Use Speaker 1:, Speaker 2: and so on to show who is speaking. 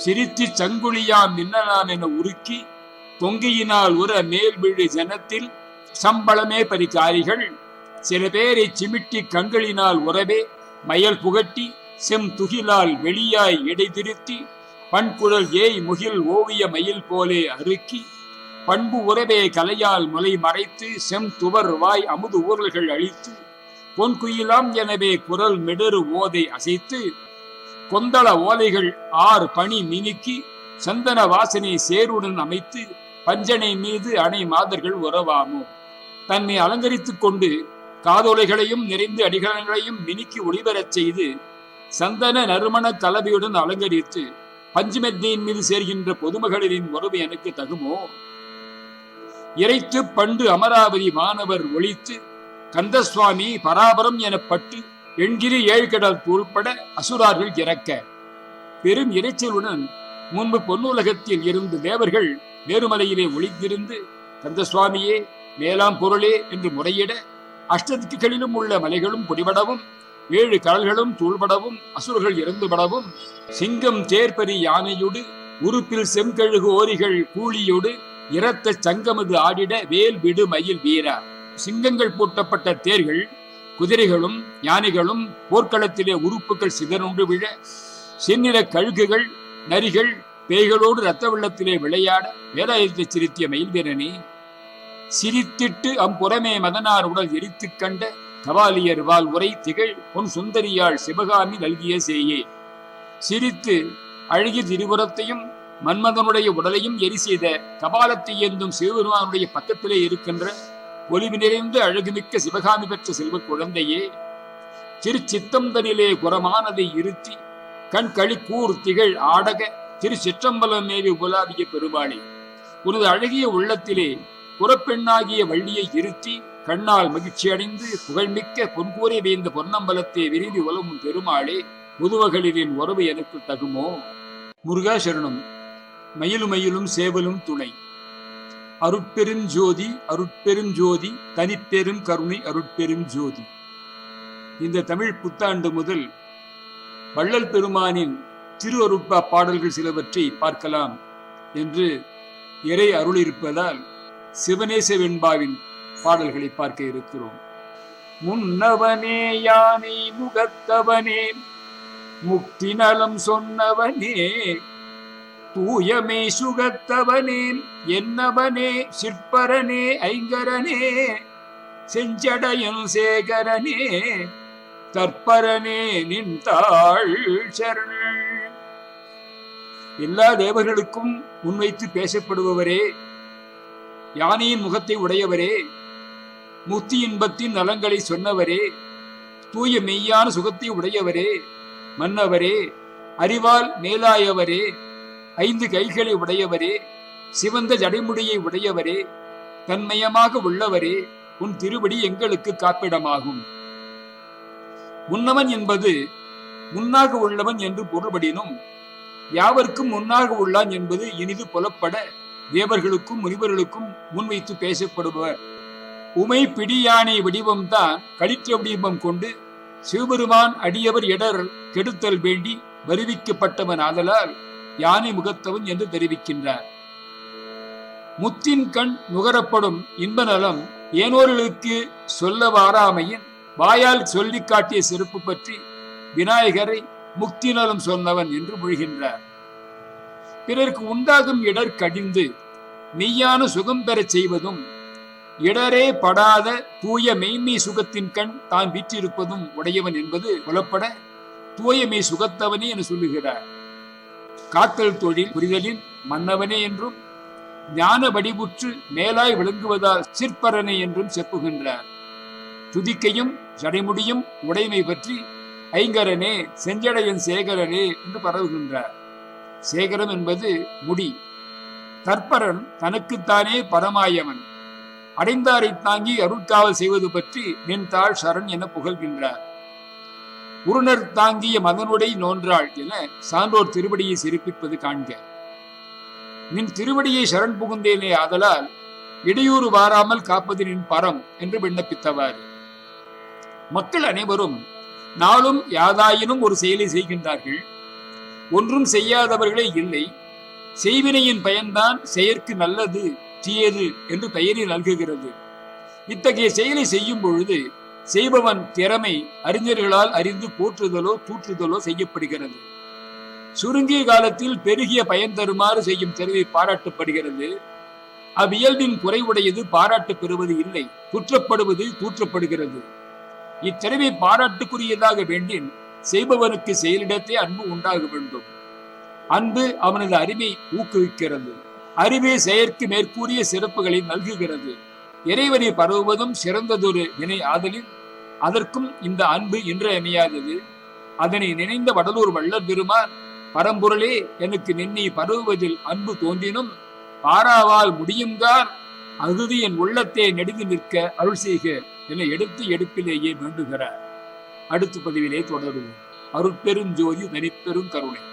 Speaker 1: சிரித்து சங்குழியாம் மின்னலாம் என உருக்கி தொங்கியினால் உற மேல்விழு ஜனத்தில் சம்பளமே பரிகாரிகள். சில பேரை சிமிட்டி கண்களினால் உறவே மயல் புகட்டி செம் துகிலால் வெளியாய் எடை திருத்தி பண்குழல் ஏய் முகில் ஓவிய மயில் போலே அறுக்கி பண்பு உறவே கலையால் முலை மறைத்து செம் துவர் வாய் அமுது ஊரல்கள் அழித்து பொன் குயிலாம் எனவே குரல் மிடறு ஓதை அசைத்து கொந்தள ஓலைகள் ஆறு பணி மினுக்கி சந்தன வாசனை சேருடன் அமைத்து பஞ்சனை மீது அணை மாதர்கள் உறவாமோ? தன்னை அலங்கரித்துக் கொண்டு காதோலைகளையும் நிறைந்து அடிகளங்களையும் மினுக்கி ஒளிபெறச் செய்து சந்தன நறுமண தலைவியுடன் அலங்கரித்து பஞ்சுமெத்தியின் மீது சேர்கின்ற பொதுமகளிரின் உறவு எனக்கு தகுமோ? இறைத்து பண்டு அமராவதி மாணவர் ஒழித்து கந்தசுவாமி பராபரம் எனப்பட்டு எண்கிரி ஏழ்கடல் தூள்பட அசுரார்கள் இறக்க. பெரும் இரைச்சலுடன் முன்பு பொன்னுலகத்தில் இருந்து தேவர்கள் வேறுமலையிலே ஒளிந்திருந்து கந்தசுவாமியே மேலாம் பொருளே என்று முறையிட அஷ்டதிக்குகளிலும் உள்ள மலைகளும் பொடிபடவும் ஏழு கடல்களும் தூள்படவும் அசுரர்கள் இறந்துபடவும் சிங்கம் தேர்பரி யானையோடு உறுப்பில் செங்கழுகு ஓரிகள் கூலியோடு இரத்த சங்கமது ஆடிட வேல் விடு மயில் வீரா. சிங்கங்கள் பூட்டப்பட்ட தேர்கள் குதிரைகளும் யானைகளும் போர்க்களத்திலே உறுப்புகள் சிதறுண்டு விழ செந்நிற கழுகுகள் நரிகள் பேய்களோடு ரத்த வெள்ளத்திலே விளையாட வேலாயுதத்தை சிரித்திய மயில்வீரனே சிரித்திட்டு அம்புறமே மதனார் உடல் எரித்துக் கண்ட கவாலியர் வால் உரை திகழ் பொன் சுந்தரியாள் சிவகாமி நல்கிய சேயே. சிரித்து அழகிய திருபுறத்தையும் மன்மதனுடைய உடலையும் எரி செய்த கபாலத்தை ஏந்தும் சிவபெருமானுடைய பக்கத்திலே இருக்கின்ற ஒளிவு நிறைந்து அழகுமிக்க சிவகாமி பெற்ற செல்வ குழந்தையே திருச்சித்தம்பனிலே குரமானதை இருத்தி கண் களி கூர் திகழ் ஆடக திரு சிற்றம்பலம் மேவி உலாவிய பெருமாளே உனது அழகிய உள்ளத்திலே புறப்பெண்ணாகிய வள்ளியை இருத்தி கண்ணால் மகிழ்ச்சி அடைந்து புகழ்மிக்க பொன்கூரை வேந்த பொன்னம்பலத்தை விரும்பி உலவும் பெருமாளே முதுவகளிரின் உறவு எனக்கு தகுமோ? முருகா சரணம் மயிலும் மயிலும் சேவலும் துணை. அருட்பெருஞ்சோதி அருட்பெருஞ்சோதி தனிப்பெரும் கருணை அருட்பெரும் ஜோதி இந்த தமிழ் புத்தாண்டு முதல் வள்ளல் பெருமானின் திரு அருட்பா பாடல்கள் சிலவற்றை பார்க்கலாம் என்று இறை அருள் இருப்பதால் சிவனேச வெண்பாவின் பாடல்களை பார்க்க இருக்கிறோம். முன்னவனே யானை முகத்தவனே முக்தி நலம் சொன்னவனே தூயமே சுகத்தவனே என்னவனே சிற்பரனே ஐங்கரனே செஞ்சடையன் சேகரனே தற்பரனே தாழ் சரண். எல்லா தேவர்களுக்கும் முன்வைத்து பேசப்படுபவரே யானையின் முகத்தை உடையவரே முக்தி இன்பத்தின் நலங்களை சொன்னவரே தூய மெய்யான சுகத்தை உடையவரே மன்னவரே அறிவால் மேலாயவரே ஐந்து கைகளை உடையவரே சிவந்த ஜடைமுடியை உடையவரே தன்மயமாக உள்ளவரே உன் திருவடி எங்களுக்கு காப்பிடமாகும். முன்னவன் என்பது முன்னாக உள்ளவன் என்று பொருள்படினும் யாவர்க்கும் முன்னாக உள்ளான் என்பது இனிது புலப்பட தேவர்களுக்கும் முனிவர்களுக்கும் முன்வைத்து பேசப்படுபவர். உமை பிடியானை வடிவம்தான் கடித்த வடிவம் கொண்டு சிவபெருமான் அடியவர் இடர் கெடுத்தல் வேண்டி வருவிக்கப்பட்டவன் ஆதலால் யானை முகத்தவன் என்று தெரிவிக்கின்றார். முத்தின் கண் நுகரப்படும் இன்ப நலம் ஏனோர்களுக்கு சொல்ல வாராமையின் வாயால் சொல்லிக் காட்டிய சிறப்பு பற்றி விநாயகரை முக்தி நலம் சொன்னவன் என்று மொழிகின்றார். பிறருக்கு உண்டாகும் இடர் கடிந்து மெய்யான சுகம் பெறச் செய்வதும் இடரே படாத தூய மெய்மை சுகத்தின் கண் தான் விற்றிருப்பதும் உடையவன் என்பது புலப்பட தூயமை சுகத்தவனே என சொல்லுகிறார். காத்தல் தொழில் புரிதலின் மன்னவனே என்றும் ஞான வடிவுற்று மேலாய் விளங்குவதால் சிற்பரனே என்றும் செப்புகின்றார். துதிக்கையும் ஜடைமுடியும் உடைமை பற்றி ஐங்கரனே செஞ்சடையன் சேகரனே என்று பரவுகின்றார். சேகரம் என்பது முடி. தற்பரன் தனக்குத்தானே பரமாயவன் அடைந்தாரை தாங்கி அருட்காவல் செய்வது பற்றி நின் தாழ் சரண் என புகழ்கின்றார். உருணர் தாங்கிய மதனுடை நோன்றாள் என சான்றோர் திருவடியை சிறப்பிப்பது காண்க. நின் திருவடியை சரண் புகுந்தேனே ஆதலால் இடையூறு வாராமல் காப்பது நின் பரம் என்று விண்ணப்பித்தவாறு. மக்கள் அனைவரும் நாளும் யாதாயினும் ஒரு செயலை செய்கின்றார்கள். ஒன்றும் செய்யாதவர்களே இல்லை. செய்வினையின் பயன்தான் செயற்கு நல்லது தீயது என்று பெயரில் நல்குகிறது. இத்தகைய செயலை செய்யும் பொழுது செய்பவன் திறமை அறிஞர்களால் அறிந்து போற்றுதலோ தூற்றுதலோ செய்யப்படுகிறது. சுருங்கிய காலத்தில் பெருகிய பயன் தருமாறு செய்யும் திறமை பாராட்டப்படுகிறது. அவ்வியல்பின் குறைவுடையது பாராட்டு பெறுவது இல்லை குற்றப்படுவது தூற்றப்படுகிறது. இத்திறமை பாராட்டுக்குரியதாக வேண்டின் செய்பவனுக்கு செயலிடத்தே அன்பு உண்டாக வேண்டும். அன்பு அவனது அறிவை ஊக்குவிக்கிறது. அறிவே செயற்கு மேற்கூறிய சிறப்புகளை நல்குகிறது. இறைவனை பரவுவதும் சிறந்ததொரு வினை ஆதலின் அதற்கும் இந்த அன்பு இன்றியமையாதது. அதனை நினைந்த வடலூர் வள்ளல் பெருமான் பரம்பொருளே எனக்கு நின்னி பரவுவதில் அன்பு தோன்றினும் பாராவால் முடியும்தான் அகுதி என் உள்ளத்தை நெடுந்து நிற்க அருள் செய்க என எடுத்து எடுப்பிலேயே வேண்டுகிறார். அடுத்த பதிவிலே தொடருவோம். அருட்பெரும் ஜோதி தனிப்பெரும் கருணை.